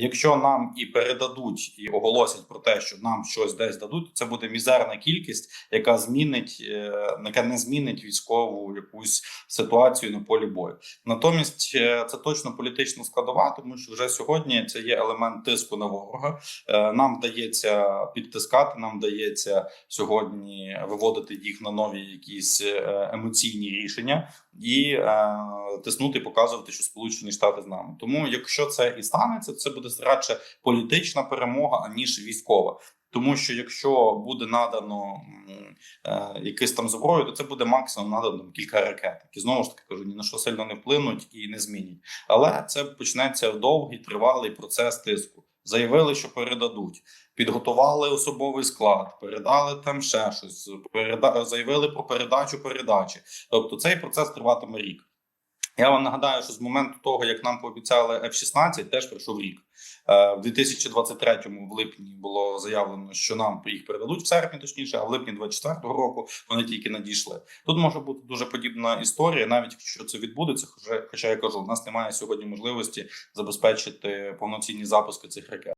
Якщо нам і передадуть, і оголосять про те, що нам щось десь дадуть, це буде мізерна кількість, яка змінить, е, яка не змінить військову якусь ситуацію на полі бою. Натомість е, це точно політична складова, тому що вже сьогодні це є елемент тиску на ворога. Е, Нам вдається підтискати, нам вдається сьогодні виводити їх на нові якісь емоційні рішення і е, тиснути, показувати, що Сполучені Штати з нами. Тому, якщо це і станеться, це буде радше політична перемога аніж військова. Тому що якщо буде надано е, якийсь там зброю, то це буде максимум надано кілька ракет, які знову ж таки кажу, ні на що сильно не вплинуть і не змінять. Але це почнеться довгий тривалий процес тиску. Заявили, що передадуть, підготували особовий склад, передали там ще щось, переда... заявили про передачу передачі. Тобто цей процес триватиме рік. Я вам нагадаю, що з моменту того, як нам пообіцяли F-16, теж пройшов рік. Е, В 2023-му в липні було заявлено, що нам їх передадуть в серпні, точніше, а в липні 24-го року вони тільки надійшли. Тут може бути дуже подібна історія, навіть якщо це відбудеться. Хоча, я кажу, у нас немає сьогодні можливості забезпечити повноцінні запуски цих ракет.